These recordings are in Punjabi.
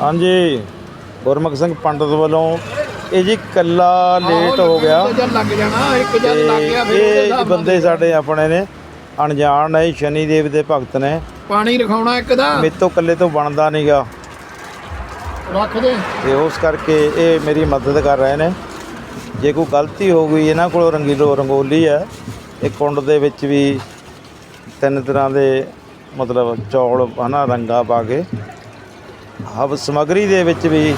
ਹਾਂਜੀ ਗੁਰਮੁਖ ਸਿੰਘ ਪੰਡਤ ਵੱਲੋਂ ਇਹ ਜੀ ਕੱਲਾ ਲੇਟ ਹੋ ਗਿਆ। ਜਦ ਲੱਗ ਜਾਣਾ ਇੱਕ ਜਦ ਲੱਗ ਗਿਆ ਤੇ ਫਿਰ ਉਹਦੇ ਇਹ ਹਿਸਾਬ ਨਾਲ ਬੰਦੇ ਸਾਡੇ ਆਪਣੇ ਨੇ ਅਣਜਾਣ ਨੇ ਸ਼ਨੀ ਦੇਵ ਦੇ ਭਗਤ ਨੇ। ਪਾਣੀ ਰਖਾਉਣਾ ਇੱਕ ਦਾ। ਮੇਰੇ ਤੋਂ ਇਕੱਲੇ ਤੋਂ ਬਣਦਾ ਨਹੀਂਗਾ ਰੱਖ ਦੇ। ਤੇ ਉਸ ਕਰਕੇ ਇਹ ਮੇਰੀ ਮਦਦ ਕਰ ਰਹੇ ਨੇ। ਜੇ ਕੋਈ ਗਲਤੀ ਹੋ ਗਈ ਇਹਨਾਂ ਕੋਲ ਰੰਗੀਲੋ ਰੰਗੋਲੀ ਹੈ। ਇਹ ਕੁੰਡ ਦੇ ਵਿੱਚ ਵੀ ਤਿੰਨ ਤਰ੍ਹਾਂ ਦੇ ਮਤਲਬ ਚੌਲ ਹਨਾ ਰੰਗਾ ਪਾ ਕੇ ਹਵ ਸਮਗਰੀ ਦੇ ਵਿੱਚ ਵੀ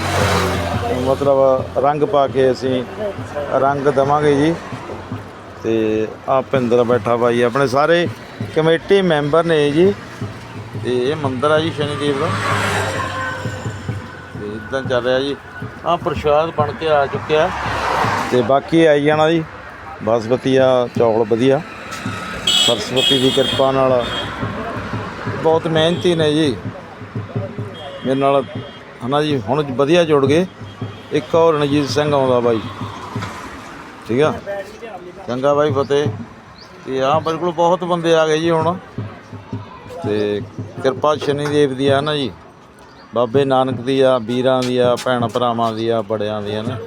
ਮਤਲਬ ਰੰਗ ਪਾ ਕੇ ਅਸੀਂ ਰੰਗ ਦਵਾਂਗੇ ਜੀ। ਤੇ ਆ ਭਿੰਦਰ ਬੈਠਾ ਭਾਈ, ਆਪਣੇ ਸਾਰੇ ਕਮੇਟੀ ਮੈਂਬਰ ਨੇ ਜੀ। ਤੇ ਇਹ ਮੰਦਿਰ ਆ ਜੀ ਸ਼ਨੀਦੇਵ ਦਾ। ਤੇ ਇਦਾਂ ਚੱਲ ਰਿਹਾ ਜੀ। ਆ ਪ੍ਰਸ਼ਾਦ ਬਣ ਕੇ ਆ ਚੁੱਕਿਆ। ਤੇ ਬਾਕੀ ਆਈ ਜਾਣਾ ਜੀ। ਬਾਸਮਤੀ ਆ ਚੌਲ ਵਧੀਆ। ਸਰਸਵਤੀ ਦੀ ਕਿਰਪਾ ਨਾਲ। ਬਹੁਤ ਮਿਹਨਤੀ ਨੇ ਜੀ। ਮੇਰੇ ਨਾਲ ਹਨਾ ਜੀ, ਹੁਣ ਵਧੀਆ ਜੁੜ ਗਏ। ਇੱਕ ਹੋਰ ਰਣਜੀਤ ਸਿੰਘ ਆਉਂਦਾ ਬਾਈ। ਠੀਕ ਆ? ਚੰਗਾ ਬਾਈ ਫਤਿਹ। ਤੇ ਆ ਬਿਲਕੁਲ ਬਹੁਤ ਬੰਦੇ ਆ ਗਏ ਜੀ ਹੁਣ। ਤੇ ਕਿਰਪਾ ਸ਼ਨੀ ਦੇਵ ਦੀ ਆ ਨਾ ਜੀ। ਬਾਬੇ ਨਾਨਕ ਦੀ ਆ, ਵੀਰਾਂ ਦੀ ਆ, ਭੈਣ ਭਰਾਵਾਂ ਦੀ ਆ, ਬੜਿਆਂ ਦੀ ਆ ਨਾ।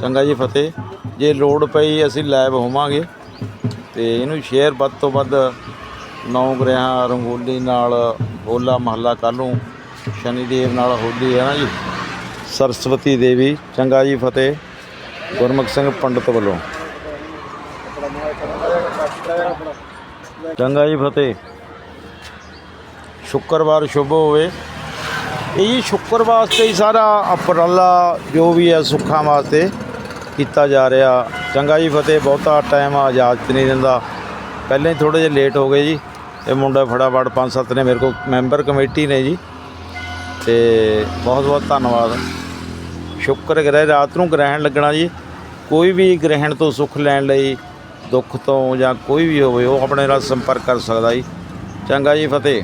ਚੰਗਾ ਜੀ ਫਤਿਹ। ਜੇ ਲੋੜ ਪਈ ਅਸੀਂ ਲਾਈਵ ਹੋਵਾਂਗੇ। ਤੇ ਇਹਨੂੰ ਸ਼ੇਅਰ ਵੱਧ ਤੋਂ ਵੱਧ ਨੌ ਗ੍ਰਹਿਆਂ, ਰੰਗੋਲੀ ਨਾਲ ਹੋਲਾ ਮਹੱਲਾ ਕੱਲ੍ਹ ਨੂੰ ਸ਼ਨੀ ਦੇਵ ਨਾਲ ਹੋਲੀ ਹੈ ਨਾ ਜੀ। ਸਰਸਵਤੀ ਦੇਵੀ, ਚੰਗਾ ਜੀ ਫਤਿਹ, ਗੁਰਮੁਖ ਸਿੰਘ ਪੰਡਤ ਵੱਲੋਂ। ਚੰਗਾ ਜੀ ਫਤਿਹ। ਸ਼ੁੱਕਰਵਾਰ ਸ਼ੁਭ ਹੋਵੇ। ਇਹ ਜੀ ਸ਼ੁੱਕਰ ਵਾਸਤੇ ਹੀ ਸਾਰਾ ਉਪਰਾਲਾ ਜੋ ਵੀ ਹੈ ਸੁੱਖਾਂ ਵਾਸਤੇ ਕੀਤਾ ਜਾ ਰਿਹਾ। ਚੰਗਾ ਜੀ ਫਤਿਹ, ਬਹੁਤਾ ਟਾਈਮ ਇਜਾਜ਼ਤ ਨਹੀਂ ਦਿੰਦਾ। ਪਹਿਲਾਂ ਹੀ ਥੋੜੇ ਜਿਹਾ ਲੇਟ ਹੋ ਗਏ ਜੀ। ਇਹ ਮੁੰਡਾ ਫਟਾਫਟ ਪੰਜ ਸੱਤ ਨੇ, ਮੇਰੇ ਕੋਲ ਮੈਂਬਰ ਕਮੇਟੀ ਨੇ ਜੀ। ਤੇ ਬਹੁਤ ਬਹੁਤ ਧੰਨਵਾਦ। ਸ਼ੁੱਕਰ ਗ੍ਰਹਿ ਰਾਤ ਨੂੰ ਗ੍ਰਹਿਣ ਲੱਗਣਾ ਜੀ। ਕੋਈ ਵੀ ਗ੍ਰਹਿਣ ਤੋਂ ਸੁੱਖ ਲੈਣ ਲਈ, ਦੁੱਖ ਤੋਂ ਜਾਂ ਕੋਈ ਵੀ ਹੋਵੇ, ਉਹ ਆਪਣੇ ਨਾਲ ਸੰਪਰਕ ਕਰ ਸਕਦਾ ਜੀ। ਚੰਗਾ ਜੀ, ਫਤਿਹ।